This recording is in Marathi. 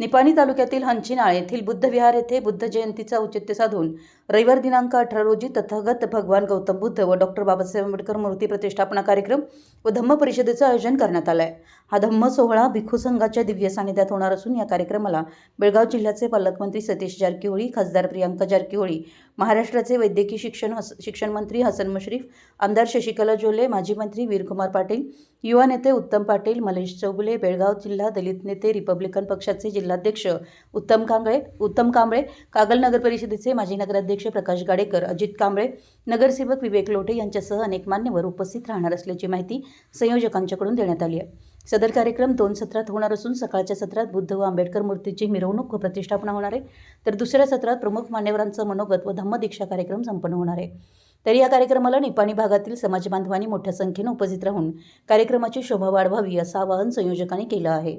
निपाणी तालुक्यातील हंचिनाळ येथील बुद्धविहार येथे बुद्ध जयंतीचा औचित्य साधून रविवार दिनांक अठरा रोजी तथागत भगवान गौतम बुद्ध व डॉक्टर बाबासाहेब आंबेडकर मूर्ती प्रतिष्ठापना कार्यक्रम व धम्म परिषदेचं आयोजन करण्यात आलं आहे हा धम्म सोहळा भिक्खू संघाच्या दिव्य सानिध्यात होणार असून या कार्यक्रमाला बेळगाव जिल्ह्याचे पालकमंत्री सतीश जारकिहोळी खासदार प्रियांका जारकिहोळी महाराष्ट्राचे वैद्यकीय शिक्षण हस शिक्षण मंत्री हसन मुश्रीफ आमदार शशिकला जोले माजी मंत्री वीरकुमार पाटील युवा नेते उत्तम पाटील मलेश चौगुले बेळगाव जिल्हा दलित नेते रिपब्लिकन पक्षाचे जिल्हाध्यक्ष उत्तम कांबळे उत्तम कांबळे कागल नगर परिषदेचे माजी नगराध्यक्ष प्रकाश गाडेकर अजित कांबळे नगरसेवक विवेक लोटे यांच्यासह अनेक मान्यवर उपस्थित राहणार असल्याची माहिती संयोजकांच्याकडून देण्यात आली आहे. सदर कार्यक्रम दोन सत्रात होणार असून सकाळच्या सत्रात बुद्ध व आंबेडकर मूर्तीची मिरवणूक व प्रतिष्ठापना होणार आहे तर दुसऱ्या सत्रात प्रमुख मान्यवरांचं मनोगत व धम्मदीक्षा कार्यक्रम संपन्न होणार आहे. तर या कार्यक्रमाला निपाणी भागातील समाज बांधवांनी मोठ्या संख्येनं उपस्थित राहून कार्यक्रमाची शोभा वाढवावी असं आवाहन संयोजकांनी केलं आहे.